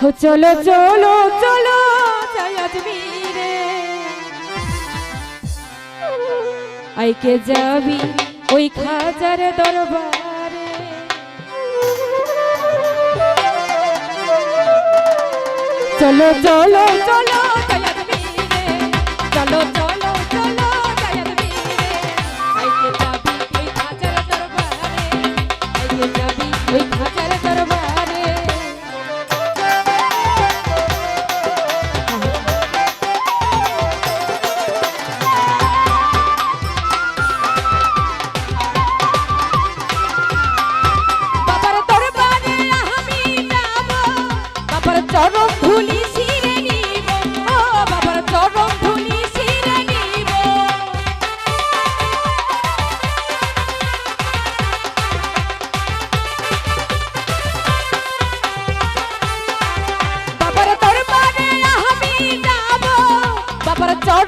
চলো চলো চলো আজমিরে আইকে যাবি ওই খাজার দরবারে। চলো চলো চলো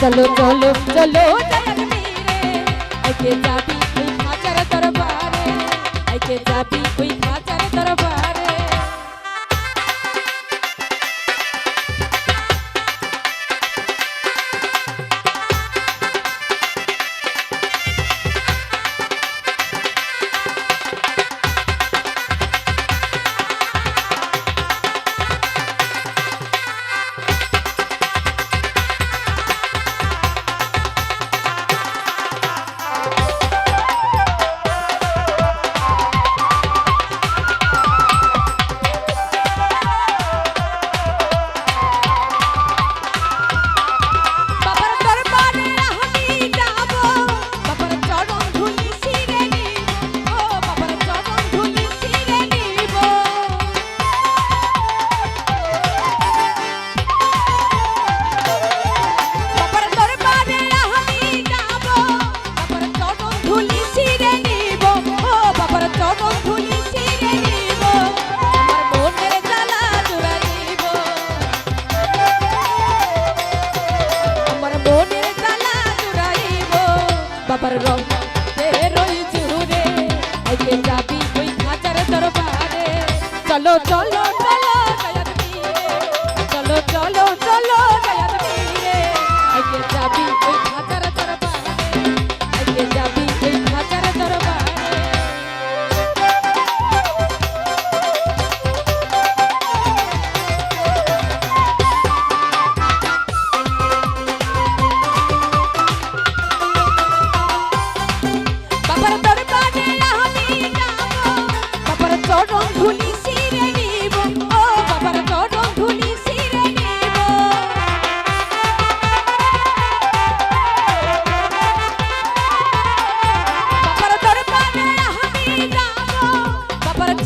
चलो चलो चलो। दयाल ऐके कोई दरबारे ऐके कोई চলো চলো দয়ার পীরে চলো চলো চলো দয়ার পীরে আইকে যাবি ওই খাতার দরবারে। আইকে যাবি ওই খাতার দরবারে। বাবার দরবারে আমি যাব। বাবার চরণ ধুলি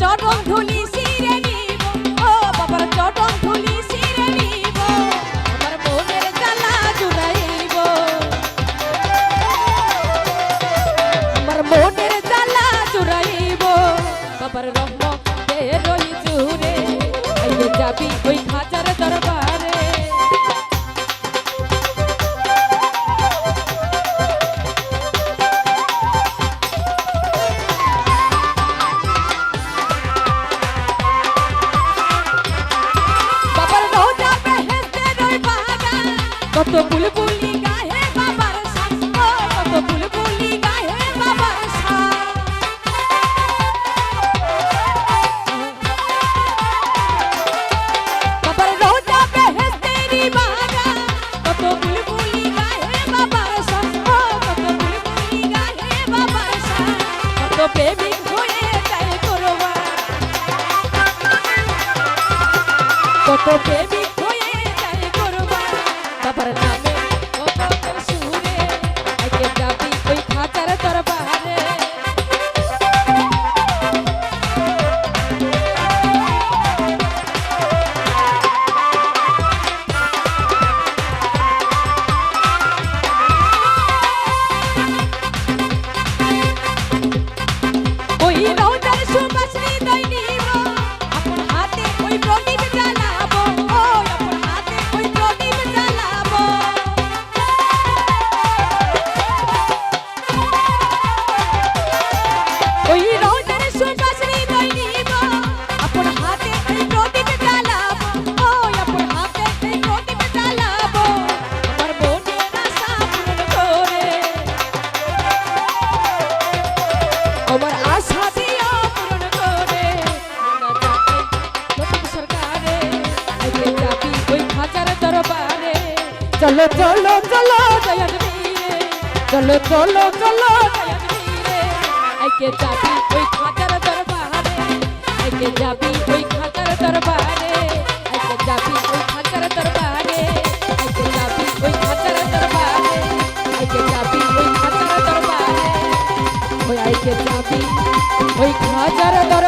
চরম ধুলি সিরে নিব। ও বাবার চরম ধুলি সিরে নিব। আমার মনের জ্বালা জুড়াইব আমার মনের জ্বালা জুড়াইব বাবার রহমতে রই জুড়ে। আইয়ে যাবি ওই কত বুলবুলি গায়ে বাবার ও কত বুলবুলি গায়ে বাবার শান বাবার রোজা বেহেস্তেরি বাগান, কত বুলবুলি গায়ে বাবার ও কত বুলবুলি গায়ে বাবার শান কত প্রেমিক হয়ে যায় করবা কত প্রেমিক চলো চলো চলো জয়ান বীরে চলো চলো চলো জয়ান বীরে আগে যাবি ওই খাঁচার দরবারে আগে যাবি ওই খাঁচার দরবারে আগে যাবি ওই খাঁচার দরবারে আগে যাবি ওই খাঁচার দরবারে আগে যাবি ওই খাঁচার দরবারে ওই আইকে যাবি ওই খাজার দরবারে